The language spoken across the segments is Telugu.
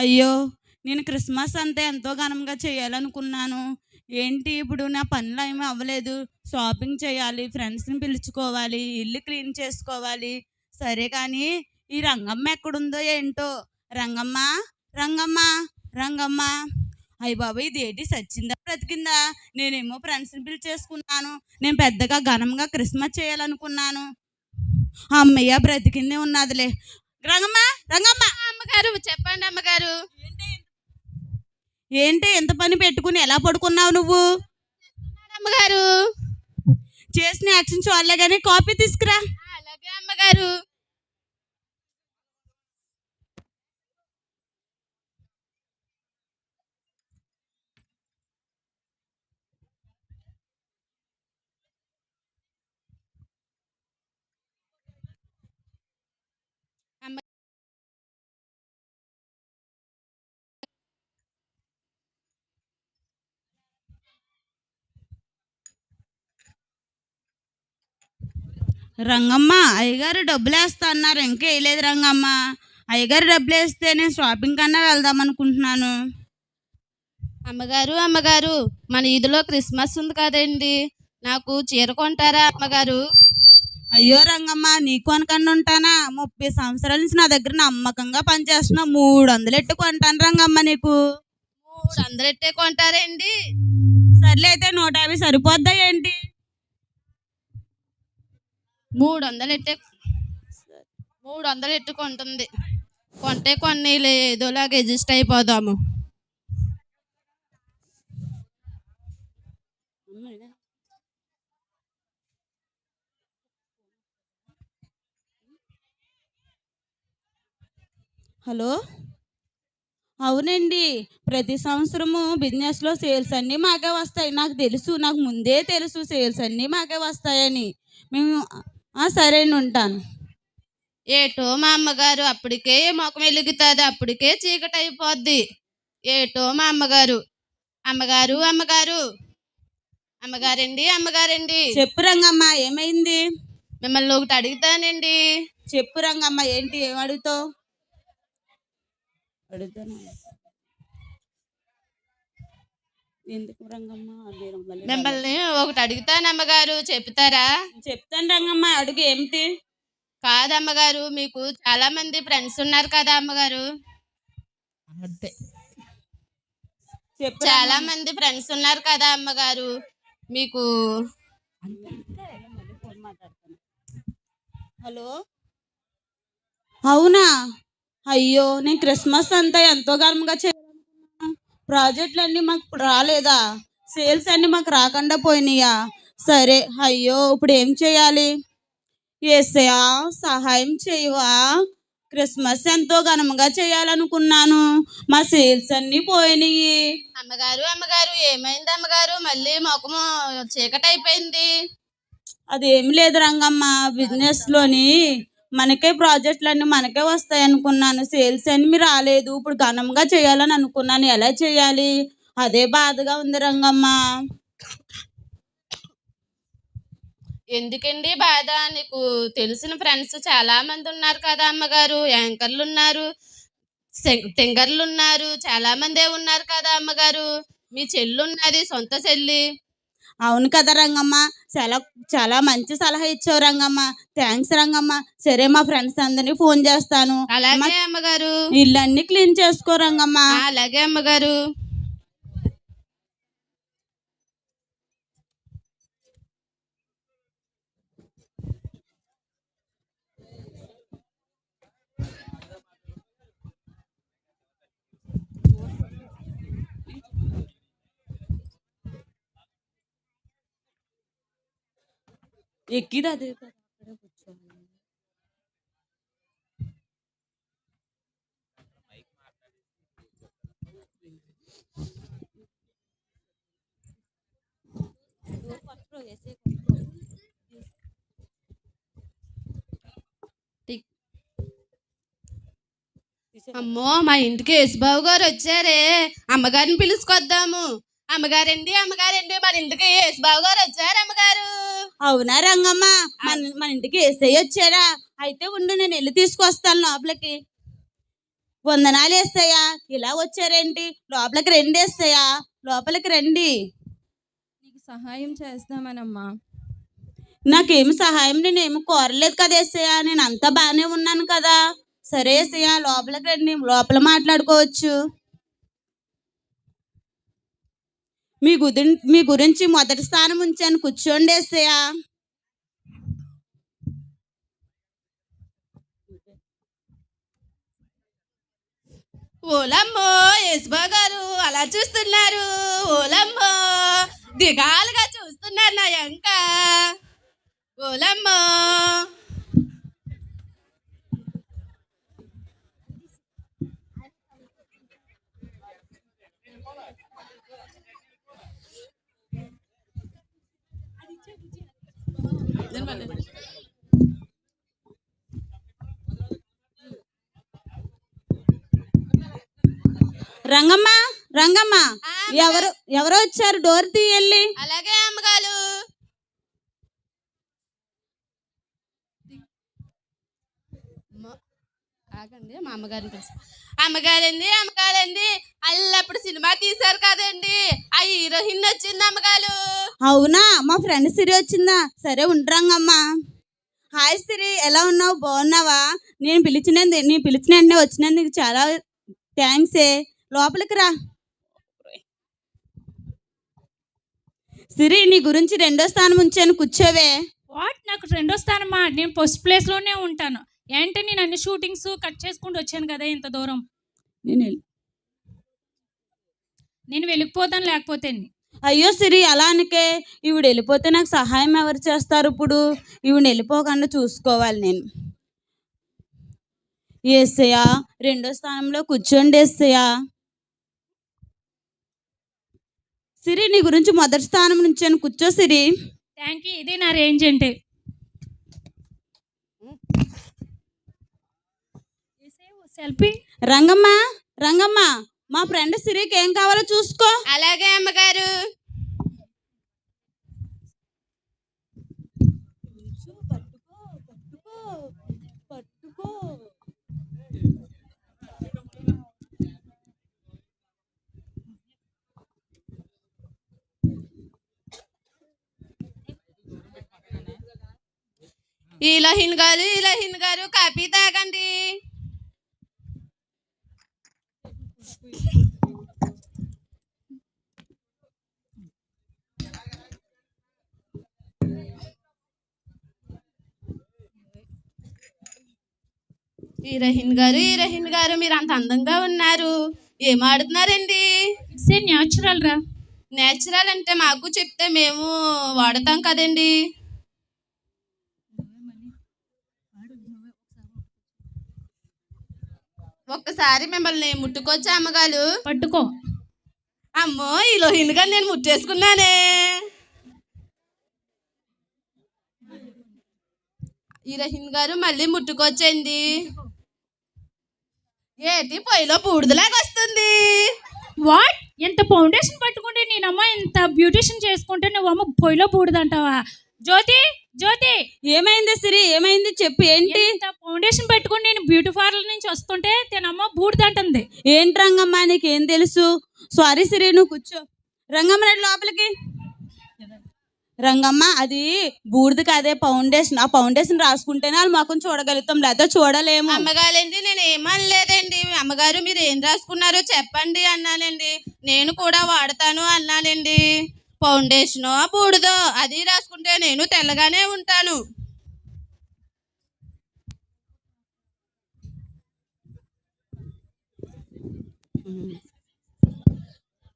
అయ్యో నేను క్రిస్మస్ అంతా ఎంతో ఘనంగా చేయాలనుకున్నాను. ఏంటి ఇప్పుడు నా పనులు ఏమీ అవ్వలేదు. షాపింగ్ చేయాలి ఫ్రెండ్స్ని పిలుచుకోవాలి ఇల్లు క్లీన్ చేసుకోవాలి. సరే కానీ ఈ రంగమ్మ ఎక్కడుందో ఏంటో? రంగమ్మ రంగమ్మ రంగమ్మ. అయ్య బాబా ఇది ఏంటి? సచ్చిందా? బ్రతికిందా? నేనేమో ఫ్రెండ్స్ని పిలిచేసుకున్నాను. నేను పెద్దగా ఘనంగా క్రిస్మస్ చేయాలనుకున్నాను. అమ్మయ్య బ్రతికిందే ఉన్నదిలే. రంగమ్మ రంగమ్మ. అమ్మగారు చెప్పండి అమ్మగారు. ఏంటి? ఎంత పని పెట్టుకుని ఎలా పడుకున్నావు నువ్వు? అమ్మగారు? చేసిన యాక్షన్ చాలే కానీ కాపీ తీసుకురా. అలాగే అమ్మగారు. రంగమ్మ అయ్యగారు డబ్బులు వేస్తా అన్నారు. ఇంకా వేయలేదు రంగమ్మ. అయ్యగారు డబ్బులు వేస్తే నేను షాపింగ్ కన్నా వెళ్దాం అనుకుంటున్నాను. అమ్మగారు అమ్మగారు మన ఈదులో క్రిస్మస్ ఉంది కదండి. నాకు చీర కొంటారా అమ్మగారు? అయ్యో రంగమ్మ నీకు అనకన్నా ఉంటానా? ముప్పై సంవత్సరాల నుంచి నా దగ్గర నమ్మకంగా పనిచేస్తున్నా. మూడు వందలు ఎట్టు కొంటాను రంగమ్మ నీకు. మూడు వందలు ఎట్టే కొంటారండి సర్లే అయితే నూట యాభై సరిపోద్దా ఏంటి? మూడు వందలు ఎట్టే మూడు వందలు ఎట్టు కొంటుంది. కొంటే కొన్ని ఏదోలాగా ఎడ్జస్ట్ అయిపోదాము. హలో? అవునండి. ప్రతి సంవత్సరము బిజినెస్లో సేల్స్ అన్నీ మాకే వస్తాయి. నాకు తెలుసు నాకు ముందే తెలుసు సేల్స్ అన్నీ మాకే వస్తాయని. మేము ఆ, సరే ఉంటాను. ఏటో మా అమ్మగారు అప్పటికే మొఖం వెలుగుతుంది అప్పటికే చీకటి అయిపోద్ది. ఏటో మా అమ్మగారు. అమ్మగారు అమ్మగారు. అమ్మగారండి అమ్మగారండి. చెప్పు రంగమ్మ ఏమైంది? మిమ్మల్ని ఒకటి అడుగుతానండి. చెప్పు రంగమ్మ ఏంటి ఏం అడుగుతావు? అడుగుతాను? ఎందుకు రంగమ్మ? మిమ్మల్ని ఒకటి అడుగుతాను అమ్మగారు చెప్తారా? చెప్తాను రంగమ్మ అడుగు ఏమిటి? కాదు అమ్మగారు మీకు చాలా మంది ఫ్రెండ్స్ ఉన్నారు కదా అమ్మగారు. చెప్పు చాలా. మంది ఫ్రెండ్స్ ఉన్నారు కదా అమ్మగారు. మీకు హలో? అవునా? అయ్యో నేను క్రిస్మస్ అంతా ఎంతో ఘనంగా చేయాలనుకున్నాను ప్రాజెక్టులు అన్నీ మాకు రాలేదా? సేల్స్ అన్నీ మాకు రాకుండా పోయినాయా? సరే అయ్యో ఇప్పుడు ఏం చేయాలి? ఏసయా సహాయం చేయవా? క్రిస్మస్ ఎంతో ఘనంగా చేయాలనుకున్నాను. మా సేల్స్ అన్నీ పోయినాయి. అమ్మగారు అమ్మగారు ఏమైంది అమ్మగారు? మళ్ళీ ముఖము చీకటి అయిపోయింది అదేం లేదు రంగమ్మ బిజినెస్లోని మనకే ప్రాజెక్టులు అన్నీ మనకే వస్తాయి అనుకున్నాను. సేల్స్ అన్ని రాలేదు. ఇప్పుడు ఘనంగా చేయాలని అనుకున్నాను. ఎలా చేయాలి? అదే బాధగా ఉంది రంగమ్మ. ఎందుకండి బాధ? నీకు తెలిసిన ఫ్రెండ్స్ చాలా మంది ఉన్నారు కదా అమ్మగారు. యాంకర్లు ఉన్నారు. సెం- టింగర్లు ఉన్నారు. చాలా మందే ఉన్నారు కదా అమ్మగారు. మీ చెల్లి ఉన్నది సొంత చెల్లి. అవును కదా రంగమ్మ. చాలా చాలా మంచి సలహా ఇచ్చావు రంగమ్మ. థ్యాంక్స్ రంగమ్మ. సరే మా ఫ్రెండ్స్ అందరినీ ఫోన్ చేస్తాను. అలాగే అమ్మగారు. ఇల్లన్నీ క్లీన్ చేసుకో రంగమ్మ. అలాగే అమ్మగారు. అమ్మో మా ఇంటికి యేసుబాబు గారు వచ్చారే. అమ్మగారిని పిలుచుకొద్దాము. అమ్మగారండి అమ్మగారండి మన ఇంటికి యేసుబాబు గారు వచ్చారు అమ్మగారు. అవునా రంగమ్మ? మన మన ఇంటికి ఏసై వచ్చారా అయితే ఉండు నేను వెళ్ళి తీసుకొస్తాను లోపలికి. వందనాలు వేస్తాయా ఇలా వచ్చారేంటి? లోపలికి రండి వేస్తాయా లోపలికి రండి. నీకు సహాయం చేస్తామనమ్మా. నాకేమి సహాయం? నేనేమి కోరలేదు కదా ఏసయ్యా నేను అంతా బాగానే ఉన్నాను కదా. సరే ఏసయ్యా లోపలికి రండి. లోపల మాట్లాడుకోవచ్చు. మీ గురి మీ గురించి మొదటి స్థానం ఉంచాను. కూర్చోండి ఏసయ్యా. ఓలమ్మో యశ్బా గారు అలా చూస్తున్నారు. ఓలమ్మో దిగాలుగా చూస్తున్నారు నా ఎంక. ఓలమ్మో. రంగమ్మ రంగమ్మ. ఎవరు ఎవరో వచ్చారు? డోర్ తీయండి అలాగే అమ్మగారు. అమ్మో, ఆగండి మా అమ్మగారిని తెలుసు అమ్మగారండి అమ్మగారండి. అల్లప్పుడు సినిమా తీశారు కదండి. ఆ హీరోయిన్ వచ్చింది అమ్మగారు. అవునా? మా ఫ్రెండ్ సిరి వచ్చిందా? సరే ఉండరంగమ్మ. హాయ్ సిరి ఎలా ఉన్నావు? బాగున్నావా? నేను పిలిచినందు నేను పిలిచిన వెంటనే వచ్చినందుకు చాలా థ్యాంక్స్ ఏ. లోపలికి రా. సిరి నీ గురించి రెండో స్థానం ఉంచాను కూర్చోవే. వాట్ నాకు రెండో స్థానమా? నేను ఫస్ట్ ప్లేస్లోనే ఉంటాను. ఏంటి నేను అన్ని షూటింగ్స్ కట్ చేసుకుంటూ వచ్చాను కదా ఇంత దూరం? నేను నేను వెళ్ళిపోతాను లేకపోతే అయ్యో సిరి అలా అనకే. ఈవిడ వెళ్ళిపోతే నాకు సహాయం ఎవరు చేస్తారు ఇప్పుడు? ఈవిడ వెళ్ళిపోకుండా చూసుకోవాలి నేను. ఏసయ్యా రెండో స్థానంలో కూర్చోండి ఏసయ్యా. సిరి నీ గురించి మొదటి స్థానం నుంచి కూర్చో సిరి. థ్యాంక్ యూ ఇది నా రేంజ్ అంటే. సెల్ఫీ. రంగమ్మ రంగమ్మ మా ఫ్రెండ్ సిరికి ఏం కావాలో చూసుకో. అలాగే అమ్మగారు. ఇలహిన్ గారు ఇలహిన్ గారు కాఫీ తాగండి. ఈ రహీన్ గారు ఈ రహీన్ గారు మీరు అంత అందంగా ఉన్నారు. ఏం ఆడుతున్నారండి? ఇట్స్ ఏ న్యాచురల్ రా. నేచురల్ అంటే మాకు చెప్తే మేము వాడతాం కదండి. ఒక్కసారి మిమ్మల్ని ముట్టుకోవచ్చా అమ్మగారు? పట్టుకో. అమ్మో ఈ లోహిన్ గారు నేను ముట్టేసుకున్నానే. ఈ రహీన్ గారు మళ్ళీ ముట్టుకొచ్చండి ఏంటి పొయ్యిలో బూడిదలాగా వస్తుంది? వాట్ ఎంత ఫౌండేషన్ పట్టుకుంటే నేనమ్మ ఇంత బ్యూటిషియన్ చేసుకుంటే నువ్వమ్మ పొయ్యిలో పూడదంటావా జ్యోతి జ్యోతి. ఏమైంది సిరి? ఏమైంది? చెప్పు ఏంటి? ఇంత ఫౌండేషన్ పెట్టుకుని నేను బ్యూటీ పార్లర్ నుంచి వస్తుంటే తినమ్మ బూడిదంటుంది. ఏంటి రంగమ్మ నీకేం తెలుసు? సారీ సిరి నువ్వు కూర్చో. రంగమ్మ లోపలికి. రంగమ్మ అది బూడిద కాదే ఫౌండేషన్. ఆ ఫౌండేషన్ రాసుకుంటేనే వాళ్ళు మొఖం చూడగలుగుతాం లేకపోతే చూడలేము. అమ్మగారండి నేను ఏమనలేదండి. అమ్మగారు మీరు ఏం రాసుకున్నారో చెప్పండి అన్నానండి. నేను కూడా వాడతాను అన్నానండి. ఫౌండేషనో బూడిదో అది రాసుకుంటే నేను తెల్లగానే ఉంటాను.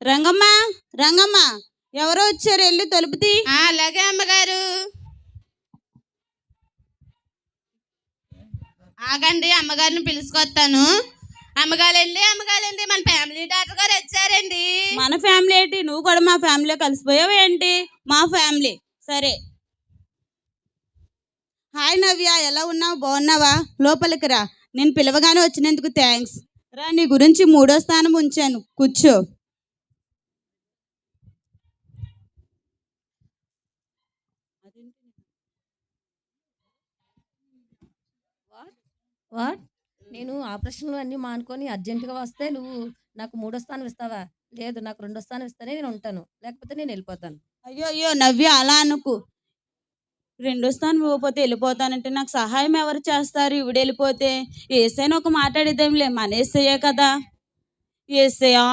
రంగమ్మ రంగమ్మ. ఎవరో వచ్చారు వెళ్ళి తలుపు తీ ఆ, అలాగే అమ్మగారు. ఆగండి అమ్మగారిని పిలుచుకొస్తాను. అమ్మగారండి అమ్మగారండి మన ఫ్యామిలీ డాక్టర్ గారు వచ్చారండి. మన ఫ్యామిలీ ఏంటి? నువ్వు కూడా మా ఫ్యామిలీలో కలిసిపోయావు ఏంటి? మా ఫ్యామిలీ. సరే. హాయ్ నవ్య ఎలా ఉన్నావు? బాగున్నావా? లోపలికి రా. నేను పిలవగానే వచ్చినందుకు థ్యాంక్స్. రా నీ గురించి మూడో స్థానం ఉంచాను. కూర్చో. వాట్? నేను ఆపరేషన్లు అన్నీ మానుకొని అర్జెంటుగా వస్తే నువ్వు నాకు మూడో స్థానం ఇస్తావా? లేదు నాకు రెండో స్థానం ఇస్తేనే నేను ఉంటాను. లేకపోతే నేను వెళ్ళిపోతాను. అయ్యో అయ్యో నవ్య అలా అనుకు. రెండో స్థానం ఇవ్వకపోతే వెళ్ళిపోతానంటే నాకు సహాయం ఎవరు చేస్తారు? ఇవిడు వెళ్ళిపోతే ఏసైనా ఒక మాట్లాడిద్దాంలే మన ఏసయ్యే కదా? ఏసయ్యా!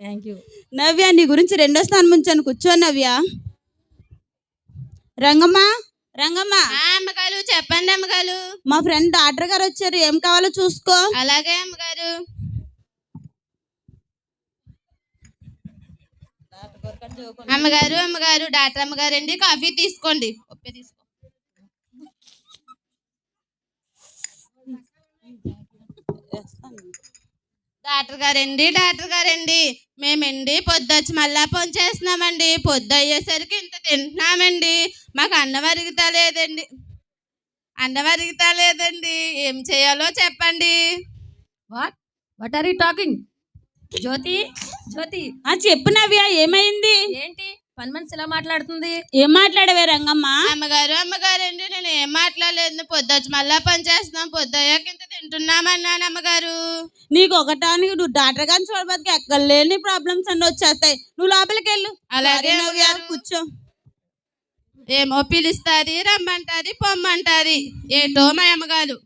Thank you. నవ్య నీ గురించి రెండో స్థానం ఉంచాను. కూర్చో నవ్య. రంగమ్మ! రంగమ్మ. అమ్మగారు చెప్పండి అమ్మగారు. మా ఫ్రెండ్ డాక్టర్ గారు వచ్చారు. ఏం కావాలో చూసుకో. అలాగే అమ్మగారు. అమ్మగారు అమ్మగారు డాక్టర్ అమ్మగారు అండి కాఫీ తీసుకోండి. ఒప్పే తీసుకో. డాక్టర్ గారండి డాక్టర్ గారండి. మేమండి పొద్దుచ్చి మళ్ళా పని చేస్తున్నామండి. పొద్దు అయ్యేసరికి ఇంత తింటున్నామండి. మాకు అన్నం అరుగుతా లేదండి. అన్నం అరుగుతా లేదండి. ఏం చేయాలో చెప్పండి. What what are you talking Jyoti Jyoti. ఆ చెప్పు నవ్య ఏమైంది? ఏంటి? పని మనిషి ఇలా మాట్లాడుతుంది? ఏం మాట్లాడవే రంగమ్మ. అమ్మగారు అమ్మగారండి నేను ఏం మాట్లాడలేదు. పొద్దుచ్చి మళ్ళా పని చేస్తున్నాం. పొద్దు అయ్యాక ఇంత తింటున్నామన్నాను అమ్మగారు. నీకు ఒకటానికి నువ్వు డాక్టర్ గారిని చూడబోతుకి ఎక్కడ లేని ప్రాబ్లమ్స్ అన్ని వచ్చేస్తాయి. నువ్వు లోపలికి వెళ్ళు. అలాగే అమ్మగారు. కూర్చో. ఏమో పిలుస్తుంది రమ్మంటది పొమ్మంటది. ఏటో మా అమ్మగారు.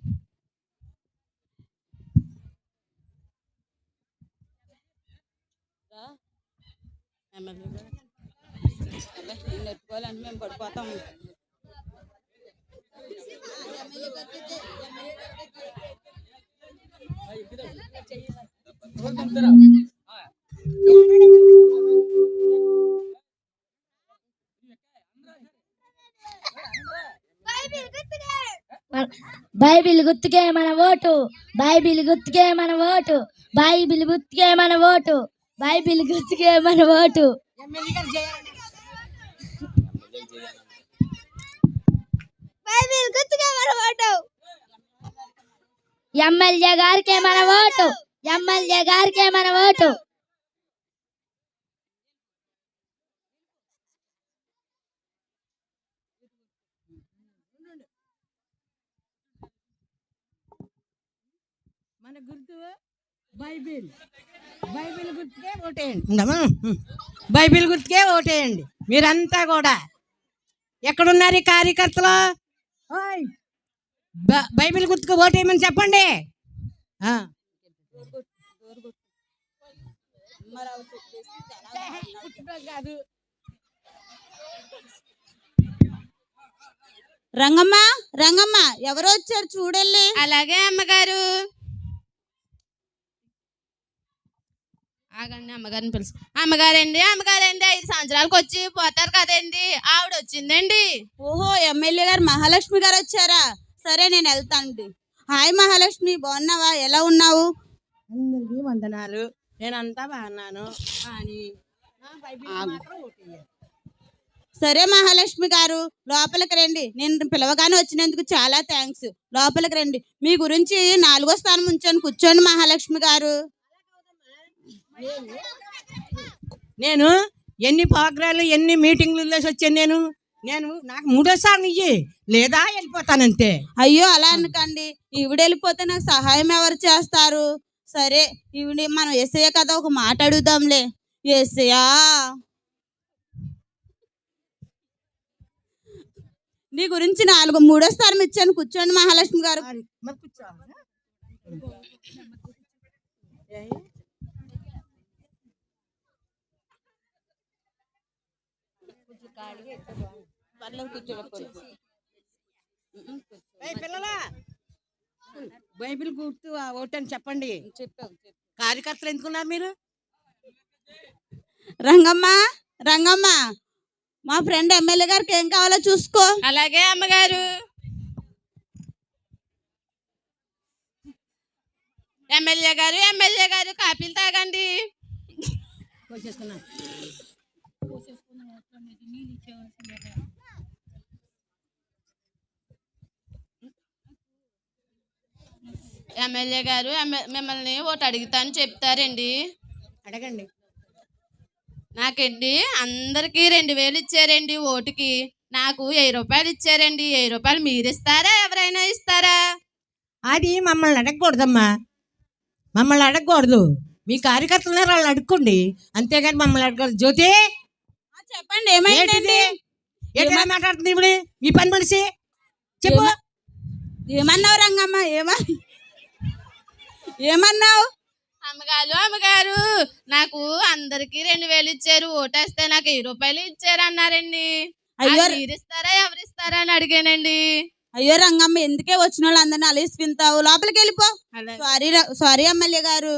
బైబిల్ గుర్తుకే మన ఓటు బైబిల్ గుర్తుకే మన ఓటు. బైబిల్ గుర్తుకే మన ఓటు. బైబిల్ గుర్తుకే మన ఓటు. బైబిల్ గుర్తుకే మన ఓటు. ఎమ్మెల్యే గారికే మన ఓటు ఎమ్మెల్యే గారికే మన ఓటు మన గుర్తు బైబిల్. బైబిల్ గుర్తుకే ఓటేయండి? బైబిల్ గుర్తుకే ఓటేయండి. మీరంతా కూడా. ఎక్కడున్నారు ఈ కార్యకర్తలు? బైబిల్ గుర్తుకు ఓటేయమని చెప్పండి. రంగమ్మ రంగమ్మ ఎవరో వచ్చారు చూడెళ్ళి అలాగే అమ్మగారు. ఆగండి అమ్మగారిని పిలుసు అమ్మగారండి అమ్మగారండి ఐదు సంవత్సరాలకు వచ్చి పోతారు కదండి. ఆవిడ వచ్చిందండి ఓహో ఎమ్మెల్యే గారు మహాలక్ష్మి గారు వచ్చారా? సరే నేను వెళ్తానండి. హాయ్ మహాలక్ష్మి బాగున్నావా? ఎలా ఉన్నావు? అందరికీ వందనాలు. నేనంతా బాగున్నాను. కానీ సరే మహాలక్ష్మి గారు లోపలికి రండి. నేను పిలవగానే వచ్చినందుకు చాలా థ్యాంక్స్ లోపలికి రండి. మీ గురించి నాలుగో స్థానం ఉంచాను. కూర్చోండి మహాలక్ష్మి గారు. నేను ఎన్ని ప్రోగ్రాలు ఎన్ని మీటింగ్లు వెళ్ళేసి వచ్చాను నేను? నేను నాకు మూడోసారి ఇయ్యి లేదా వెళ్ళిపోతానంతే. అయ్యో అలా అనకండి ఈవిడ వెళ్ళిపోతే నాకు సహాయం ఎవరు చేస్తారు? సరే ఈవిడ మనం ఎస్ఐ కదా ఒక మాట అడుగుదాంలే. ఎస్ఐయా నీ గురించి నాలుగు మూడో స్థానం ఇచ్చాను. కూర్చోండి మహాలక్ష్మి గారు. పిల్లలా! బైబిల్ గుర్తు ఓటని చెప్పండి. కార్యకర్తలు ఎందుకున్నారు మీరు? రంగమ్మ రంగమ్మ మా ఫ్రెండ్ ఎమ్మెల్యే గారికి ఏం కావాలో చూసుకో. అలాగే అమ్మగారు. ఎమ్మెల్యే గారు ఎమ్మెల్యే గారు కాపీలు తాగండి. ఎమ్మెల్యే గారు మిమ్మల్ని ఒకటి అడుగుతాను చెప్తారండి. అడగండి. నాకండి అందరికి రెండు వేలు ఇచ్చారండి ఓటుకి. నాకు వెయ్యి రూపాయలు ఇచ్చారండి. వెయ్యి రూపాయలు మీరు ఇస్తారా ఎవరైనా ఇస్తారా? అది మమ్మల్ని అడగకూడదమ్మా. మమ్మల్ని అడగకూడదు. మీ కార్యకర్తలు వాళ్ళు అడుక్కోండి. అంతేగాని మమ్మల్ని అడగకూడదు. జ్యోతి! చెప్పండి ఏమైందండి? ఇలా మాట్లాడుతుంది ఇప్పుడు? మీ పని మనిషి? చెప్పు. ఏమ- ఏమన్నావు రంగమ్మ? ఏమ ఏమన్నావు? అమ్మగారు అమ్మగారు నాకు అందరికి రెండు వేలు ఇచ్చారు. ఓటేస్తే నాకు వెయ్యి రూపాయలు ఇచ్చారు అన్నారండి. అయ్యో ఇస్తారా ఎవరు ఇస్తారా అని అడిగానండి. అయ్యో రంగమ్మ ఎందుకే వచ్చిన వాళ్ళు అందరిని అలిసి వింటావు లోపలికి వెళ్ళిపో. సారీ ర- సారీ ఎమ్మెల్యే గారు.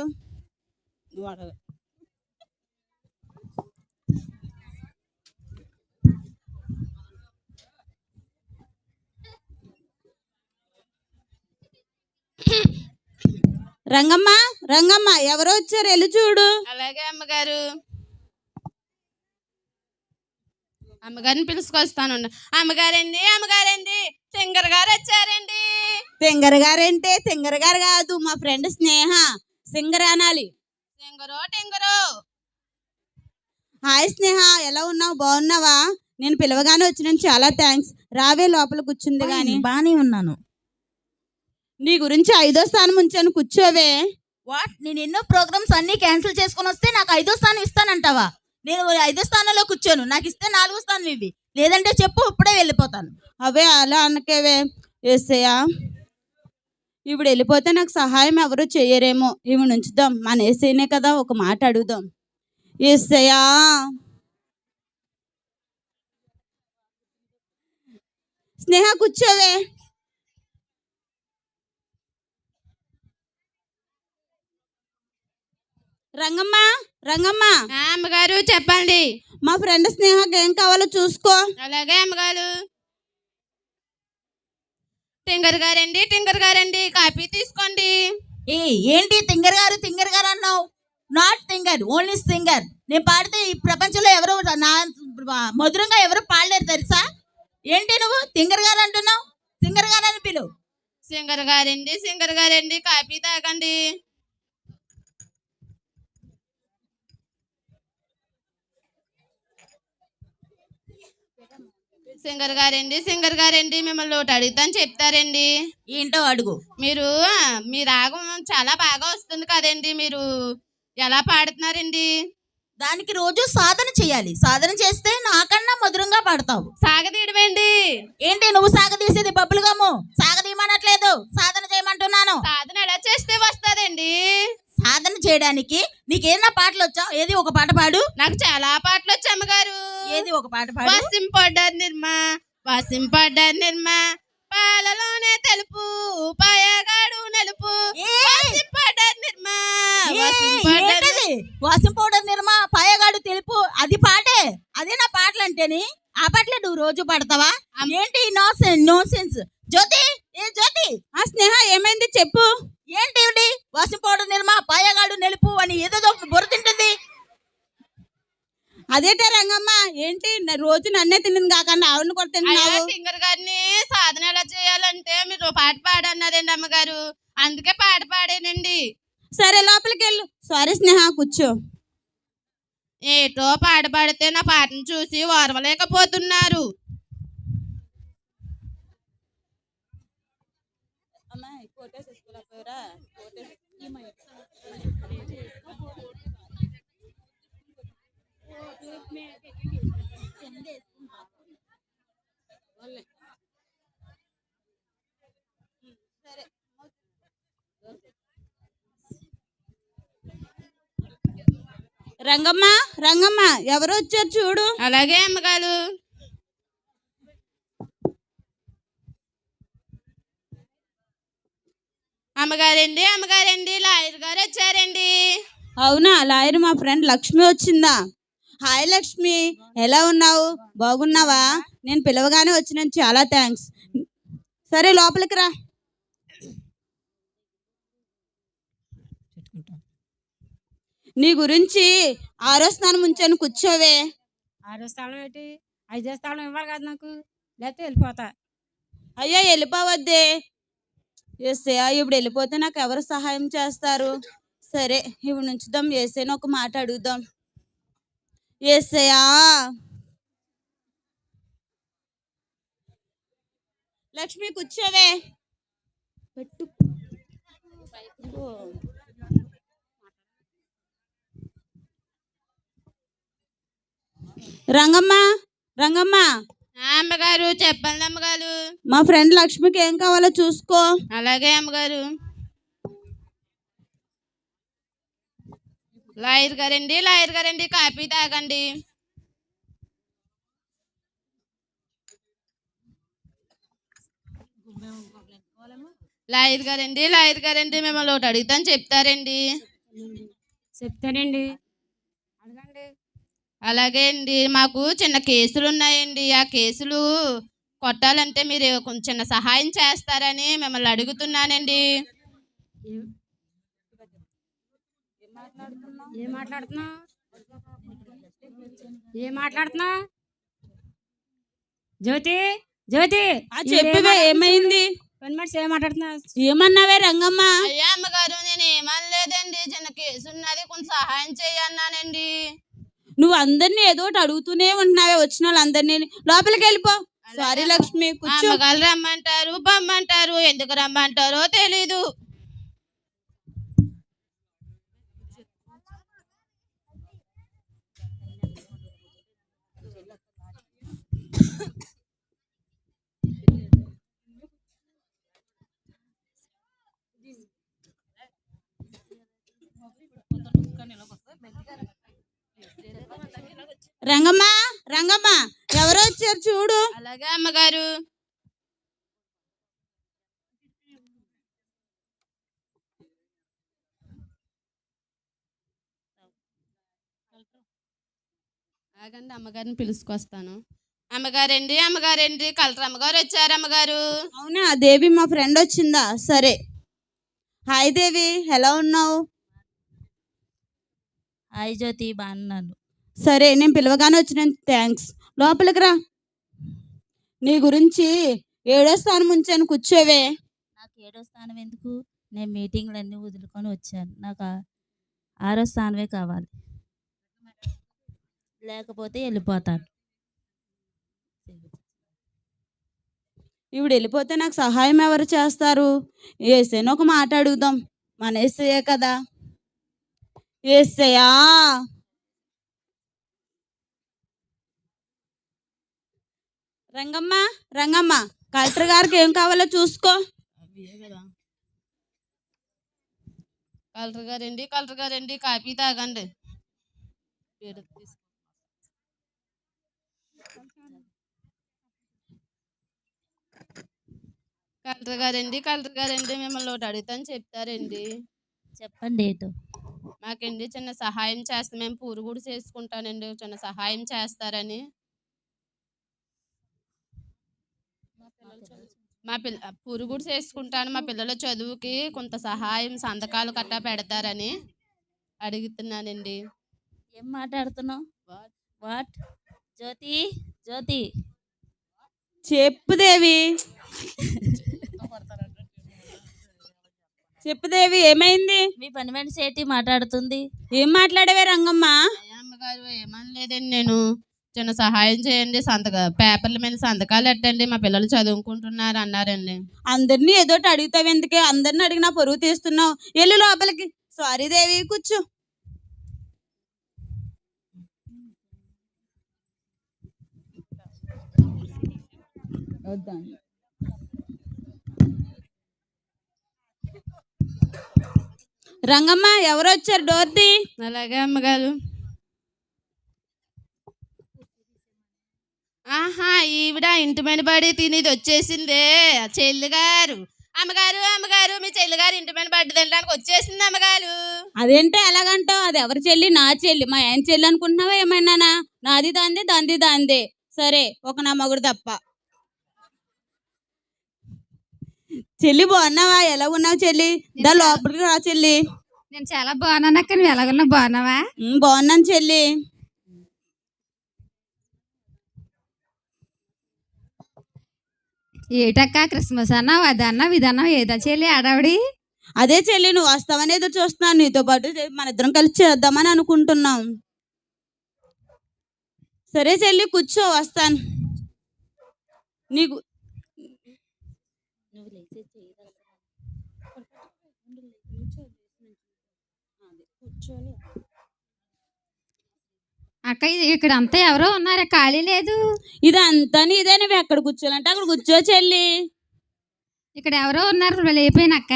రంగమ్మ రంగమ్మ ఎవరో వచ్చారు? వెళ్ళి చూడు. అలాగే అమ్మగారు. అమ్మగారిని పిలుచుకొస్తాను అమ్మగారండి అమ్మగారండి సింగర్ గారు వచ్చారండి. తింగర్ గారంటే? తింగర్ గారు కాదు మా ఫ్రెండ్ స్నేహ. సింగర్ అనాలి. సింగరో టింగరో హాయ్ స్నేహ ఎలా ఉన్నావు? బాగున్నావా? నేను పిలవగానే వచ్చిన చాలా థ్యాంక్స్ రావే లోపల కూర్చుంది గాని. బానే ఉన్నాను. నీ గురించి ఐదో స్థానం ఉంచాను కూర్చోవే. వాట్ నేను ఎన్నో ప్రోగ్రామ్స్ అన్ని క్యాన్సిల్ చేసుకొని వస్తే నాకు ఐదో స్థానం ఇస్తానంటావా? నేను ఐదో స్థానంలో కూర్చోను నాకు ఇస్తే నాలుగో స్థానం ఇవి లేదంటే చెప్పు ఇప్పుడే వెళ్ళిపోతాను. అవే అలా అనకేవే ఏసయ్యా. ఇప్పుడు వెళ్ళిపోతే నాకు సహాయం ఎవరు చెయ్యరేమో ఇవి ఉంచుదాం మన ఏసైనే కదా ఒక మాట అడుగుదాం. ఏసయ్యా. స్నేహ కూర్చోవే. రంగమ్మ రంగమ్మ. అమ్మగారు చెప్పండి. మా ఫ్రెండ్ స్నేహకి ఏం కావాలో చూసుకో. అలాగే అమ్మగారు. టింగర్ గారండి టింగర్ గారండి కాపీ తీసుకోండి. ఏ ఏంటి తింగర్ గారు తింగర్ గారు అన్నావు? Not singer only singer. నేను పాడితే ఈ ప్రపంచంలో ఎవరు నా మధురంగా ఎవరు పాడలేరు తెలుసా? ఏంటి నువ్వు? తింగర్ గారు అంటున్నావు? సింగర్ గారు అని పిలువు. సింగర్ గారండి సింగర్ గారండి కాపీ తాగండి. సింగర్ గారండి సింగర్ గారండి మిమ్మల్ని ఒకటి అడుగుతాను చెప్తారండి. ఏంటో అడుగు. మీరు మీ రాగం చాలా బాగా వస్తుంది కదండి మీరు ఎలా పాడుతున్నారండి? దానికి రోజు సాధన చేయాలి. సాధన చేస్తే నాకన్నా మధురంగా పాడతావు. సాగదీయడమేండి ఏంటి నువ్వు సాగదీసేది బబ్బులు గమ్ము? సాగదీయమనట్లేదు. సాధన చేయమంటున్నాను. సాధన ఎలా చేస్తే వస్తుందండి? సాధన చేయడానికి నీకేనా పాటలు వచ్చా? ఏది ఒక పాట పాడు. నాకు చాలా పాటలు వచ్చి అమ్మగారు. ఏది ఒక పాట పాడు. వాసిం పడ్డారు నిర్మా వాసిం పడ్డారు నిర్మా పాలలోనే తెలుపు పాయగాడు నలుపు. పడ్డారు నిర్మా వాసిం పౌడర్ నిర్మా. పాయగాడు తెలుపు అది పాటే? అదే నా పాటలు అంటేని ఆ పాటలే నువ్వు రోజు పాడతావా? ఏంటి నో నో సెన్స్ జ్యోతి ఏ జ్యోతి? ఆ స్నేహ ఏమైంది చెప్పు. ఏంటి వాసం పౌడర్ నిర్మా పాయగాడు నెలుపు అని ఏదో బుర్ర తింటుంది. అదేటే రంగమ్మ. ఏంటి? రోజు నన్నే తిన్నది కాకుండా ఆవిడని కూడా తిన్నావు? సింగర్ గారిని సాధన ఎలా చేయాలంటే మీరు పాట పాడన్నారండి అమ్మగారు? అందుకే పాట పాడానండి. సరే లోపలికి వెళ్ళు సారీ స్నేహ కూర్చో. ఏటో పాట పాడితే నా పాటను చూసి ఓర్వలేకపోతున్నారు. రంగమ్మ రంగమ్మ ఎవరు వచ్చారు చూడు. అలాగే అమ్మగారు. అమ్మగారండి అమ్మగారండి లాయర్ గారు వచ్చారండి. అవునా లాయర్ మా ఫ్రెండ్ లక్ష్మి వచ్చిందా? హాయ్ లక్ష్మి ఎలా ఉన్నావు? బాగున్నావా? నేను పిలవగానే వచ్చినాను చాలా థ్యాంక్స్ సరే లోపలికి రా. నీ గురించి ఆరో స్నానం ఉంచాను కూర్చోవే. ఆరో స్థలం ఏంటి? ఐదో స్థలం ఇవ్వాలి కదా నాకు. లేకపోతే వెళ్ళిపోతా. అయ్యో వెళ్ళిపోవద్దే. ఏసయ్యా ఇప్పుడు వెళ్ళిపోతే నాకు ఎవరు సహాయం చేస్తారు? సరే ఇప్పుడు నుంచుదాం. ఏసైనా ఒక మాట అడుగుదాం. ఏసయ్యా. లక్ష్మి కూర్చోవే. పెట్టు. రంగమ్మ రంగమ్మ. అమ్మగారు చెప్పండి అమ్మగారు. మా ఫ్రెండ్ లక్ష్మికి ఏం కావాలో చూసుకో. అలాగే అమ్మగారు. లాయర్ గారండి లాయర్ గారండి కాఫీ తాగండి. లాయర్ గారండి లాయర్ గారండి మిమ్మల్ని ఒకటి అడుగుతాను చెప్తారండి. చెప్తానండి. అడగండి. అలాగే అండి మాకు చిన్న కేసులు ఉన్నాయండి. ఆ కేసులు కొట్టాలంటే మీరు కొంచెం చిన్న సహాయం చేస్తారని మిమ్మల్ని అడుగుతున్నానండి. ఏం మాట్లాడుతున్నావు? ఏం మాట్లాడుతున్నావు? జ్యోతి జ్యోతి ఏమైంది? మనిషి ఏం ఏమన్నావే రంగమ్మ? అయ్యా అమ్మగారు నేను ఏమనలేదండి చిన్న కేసు ఉన్నది కొంచెం సహాయం చేయన్నానండి నువ్వు అందరినీ ఏదో ఒకటి అడుగుతూనే ఉంటున్నావే వచ్చిన వాళ్ళందరినీ. లోపలికి వెళ్ళిపో. సారీ లక్ష్మి కూర్చో. అమ్మగారు రమ్మంటారు బమ్మంటారు. ఎందుకు రమ్మంటారో తెలీదు. రంగమ్మ రంగమ్మ ఎవరో వచ్చారు చూడు. అలాగే అమ్మగారు. ఆగండి అమ్మగారిని పిలుచుకొస్తాను. అమ్మగారండి అమ్మగారండి కలర్ అమ్మగారు వచ్చారు అమ్మగారు. అవునా దేవి మా ఫ్రెండ్ వచ్చిందా? సరే. హాయ్ దేవి ఎలా ఉన్నావు? హాయ్ జ్యోతి బాగున్నాను. సరే నేను పిలవగానే వచ్చిన థ్యాంక్స్ లోపలికి రా. నీ గురించి ఏడో స్థానం ఉంచాను కూర్చోవే. నాకు ఏడో స్థానం ఎందుకు? నేను మీటింగ్లు అన్నీ వదులుకొని వచ్చాను. నాకు ఆరో స్థానమే కావాలి. లేకపోతే వెళ్ళిపోతాను. ఈవిడ వెళ్ళిపోతే నాకు సహాయం ఎవరు చేస్తారు? ఏసైనా ఒక మాట అడుగుదాం. మన ఏసయ్యే కదా? ఏసయ్యా! రంగమ్మ రంగమ్మ కలెక్టర్ గారికి ఏం కావాలో చూసుకో. కలర్ గారండి కలర్ గారండి కాఫీ తాగండి. కలర్ గారండి కలర్ గారండి మిమ్మల్ని ఒకటి అడుగుతాను చెప్తారండి. చెప్పండి ఏటో. మాకండి చిన్న సహాయం చేస్తాం మేము పురుగుడు చేసుకుంటానండి చిన్న సహాయం చేస్తారని. మా పిల్ల పురుగుడు చేసుకుంటాను. మా పిల్లల చదువుకి కొంత సహాయం సంతకాలు కట్టా పెడతారని అడుగుతున్నానండి. ఏం మాట్లాడుతున్నావు? వాట్? జ్యోతి? జ్యోతి? చెప్పు దేవి. చెప్పు దేవి ఏమైంది? మీ పని మనిషి ఏంటి మాట్లాడుతుంది? ఏం మాట్లాడవే రంగమ్మ. అమ్మగారు ఏమనలేదండి నేను. చిన్న సహాయం చేయండి సంతక పేపర్ల మీద సంతకాలు ఎట్టండి మా పిల్లలు చదువుకుంటున్నారు అన్నారండి. అందరినీ ఏదోటి అడుగుతావు ఎందుకే? అందరిని అడిగినా పరువు తీస్తున్నావు. వెళ్ళు లోపలికి. సారీ దేవి కూర్చో. రంగమ్మ ఎవరు వచ్చారు డోర్ తీ అలాగే అమ్మగారు. ఆహా ఈవిడ ఇంటి మీద పడి తినేది వచ్చేసిందే. ఆ చెల్లి గారు అమ్మగారు అమ్మగారు మీ చెల్లి గారు ఇంటి మీద పడి తినడానికి వచ్చేసింది అమ్మగారు. అదేంటే ఎలాగంటావు? అది ఎవరి చెల్లి? నా చెల్లి. మా ఆయన చెల్లి అనుకుంటున్నావా ఏమైనానా? నాది దాంది దాంది దాందే. సరే ఒక నా మగుడు తప్ప. చెల్లి బాగున్నావా? ఎలా ఉన్నావు చెల్లి దా లోపలికి రా చెల్లి. నేను చాలా బాగున్నాను అక్క. నువ్వు ఎలాగున్నా బాగున్నావా? ఉమ్, బాగున్నాను చెల్లి. ఏటక్క క్రిస్మస్ అన్నా అదన్న విధానం ఏదా చెల్లి ఆడావిడి? అదే చెల్లి నువ్వు వస్తావని ఎదురు చూస్తున్నాను నీతో పాటు మన ఇద్దరం కలిసి చేద్దామని అనుకుంటున్నాం. సరే చెల్లి కూర్చో వస్తాను. నీకు నువ్వు అక్క ఇది ఇక్కడ అంతా ఎవరో ఉన్నారా ఖాళీ లేదు. ఇదంతా నీదే నువ్వు ఎక్కడ కూర్చోాలంటే అక్కడ కూర్చో చెల్లి. ఇక్కడ ఎవరో ఉన్నారు లేపోయినక్క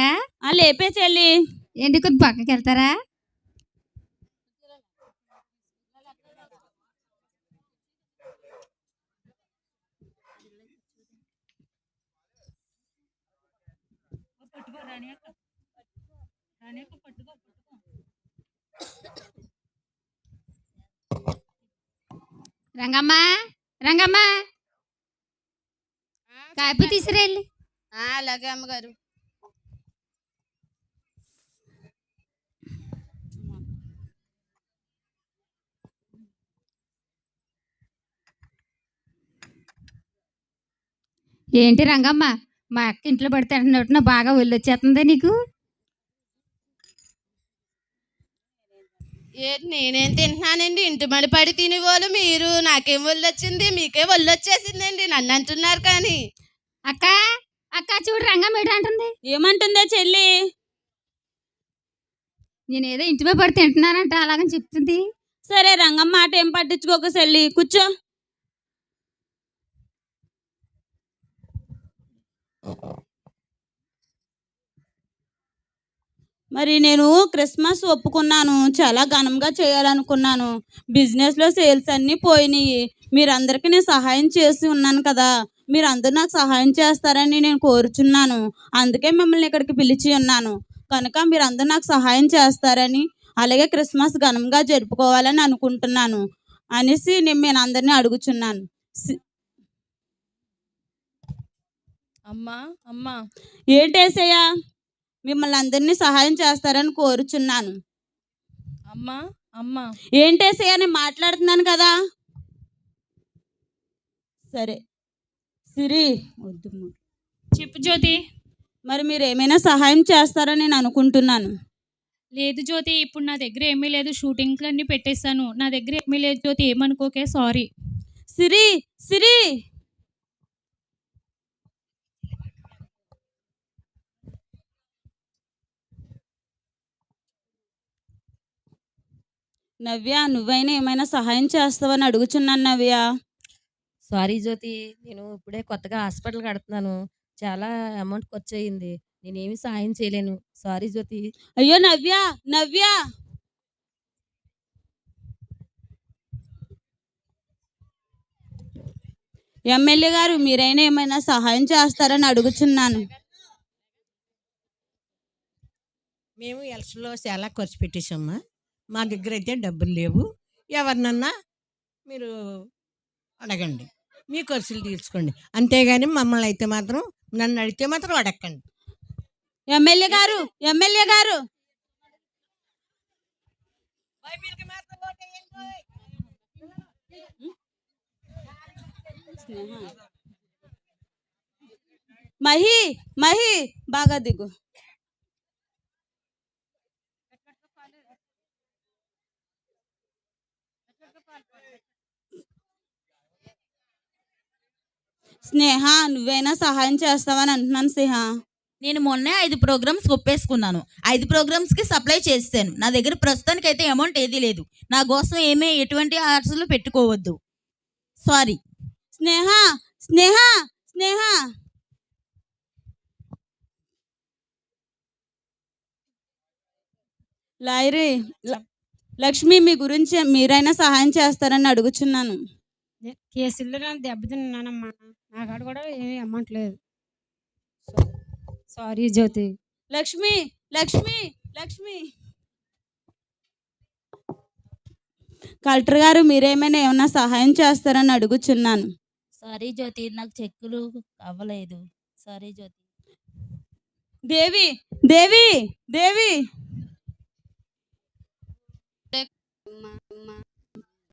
ఆ లేపే చెల్లి. ఏంటి కొద్ది పక్కకి వెళ్తారా? రంగమ్మ రంగమ్మ. కాపీ తీసుకురెళ్ళి ఆ, అలాగే అమ్మగారు. ఏంటి రంగమ్మ? మా అక్క ఇంట్లో పడితే అంటున్నట్టు బాగా వెళ్ళొచ్చేస్తుందా నీకు? నేనేం తింటున్నానండి? ఇంటి మడి పడి తినేవాళ్ళు మీరు. నాకేం ఒళ్ళు వచ్చింది మీకే ఒళ్ళు వచ్చేసిందండి నన్ను అంటున్నారు కానీ. అక్క అక్క చూడు ఏంటి అంటుంది? ఏమంటుందా చెల్లి. నేను ఏదో ఇంటి మీద పడి తింటున్నానంట అలాగని చెప్తుంది. సరే రంగమ్మ మాట ఏం పట్టించుకోక చెల్లి. కూర్చో. మరి నేను క్రిస్మస్ ఒప్పుకున్నాను చాలా ఘనంగా చేయాలనుకున్నాను. బిజినెస్లో సేల్స్ అన్నీ పోయినాయి. మీరందరికీ నేను సహాయం చేసి ఉన్నాను కదా. మీరందరూ నాకు సహాయం చేస్తారని నేను కోరుచున్నాను. అందుకే మిమ్మల్ని ఇక్కడికి పిలిచి ఉన్నాను. కనుక మీరందరూ నాకు సహాయం చేస్తారని అలాగే క్రిస్మస్ ఘనంగా జరుపుకోవాలని అనుకుంటున్నాను అనేసి నేను నేను అందరినీ అడుగుచున్నాను. అమ్మా అమ్మా. ఏంటేసయ్యా మిమ్మల్ని అందరినీ సహాయం చేస్తారని కోరుచున్నాను. అమ్మా అమ్మా. ఏంటేసయ్యా నేను మాట్లాడుతున్నాను కదా? సరే. సిరి వద్దు చెప్పు జ్యోతి. మరి మీరు ఏమైనా సహాయం చేస్తారని నేను అనుకుంటున్నాను. లేదు జ్యోతి ఇప్పుడు నా దగ్గర ఏమీ లేదు. షూటింగ్లు అన్నీ పెట్టేశాను. నా దగ్గర ఏమీ లేదు జ్యోతి. ఏమనుకోకే సారీ. సిరి సిరి! నవ్య నువ్వైనా ఏమైనా సహాయం చేస్తావని అడుగుచున్నాను నవ్య. సారీ జ్యోతి నేను ఇప్పుడే కొత్తగా హాస్పిటల్ కడుతున్నాను. చాలా అమౌంట్ ఖర్చు అయ్యింది నేనేమి సహాయం చేయలేను. సారీ జ్యోతి. అయ్యో నవ్య నవ్య! ఎమ్మెల్యే గారు మీరైనా ఏమైనా సహాయం చేస్తారని అడుగుచున్నాను. మేము ఎలక్షన్లో చాలా ఖర్చు పెట్టేశామ్మా మా దగ్గర అయితే డబ్బులు లేవు. ఎవరినన్నా మీరు అడగండి. మీ ఖర్చులు తీర్చుకోండి. అంతేగాని మమ్మల్ని అయితే మాత్రం నన్ను అడిగితే మాత్రం అడగండి ఎమ్మెల్యే గారు ఎమ్మెల్యే గారు. మహి మహి బాగా దిగు. స్నేహ నువ్వైనా సహాయం చేస్తావని అంటున్నాను స్నేహ. నేను మొన్నే ఐదు ప్రోగ్రామ్స్ ఒప్పేసుకున్నాను. ఐదు ప్రోగ్రామ్స్కి సప్లై చేస్తాను నా దగ్గర ప్రస్తుతానికి అయితే అమౌంట్ ఏదీ లేదు. నా కోసం ఏమీ ఎటువంటి ఆర్డర్లు పెట్టుకోవద్దు. సారీ. స్నేహ స్నేహ స్నేహ. లాయరీ ల- లక్ష్మి మీ గురించి మీరైనా సహాయం చేస్తారని అడుగుచున్నాను. కేసుల్లో దెబ్బతిన్నానమ్మా. నా కాడ ఏమీ అమౌంట్ లేదు. సారీ జ్యోతి. లక్ష్మి లక్ష్మి లక్ష్మి. కలెక్టర్ గారు మీరేమైనా ఏమైనా సహాయం చేస్తారని అడుగుచున్నాను. సారీ జ్యోతి నాకు చెక్కులు అవ్వలేదు. సారీ జ్యోతి. దేవి దేవి దేవి. అమ్మా, అమ్మా.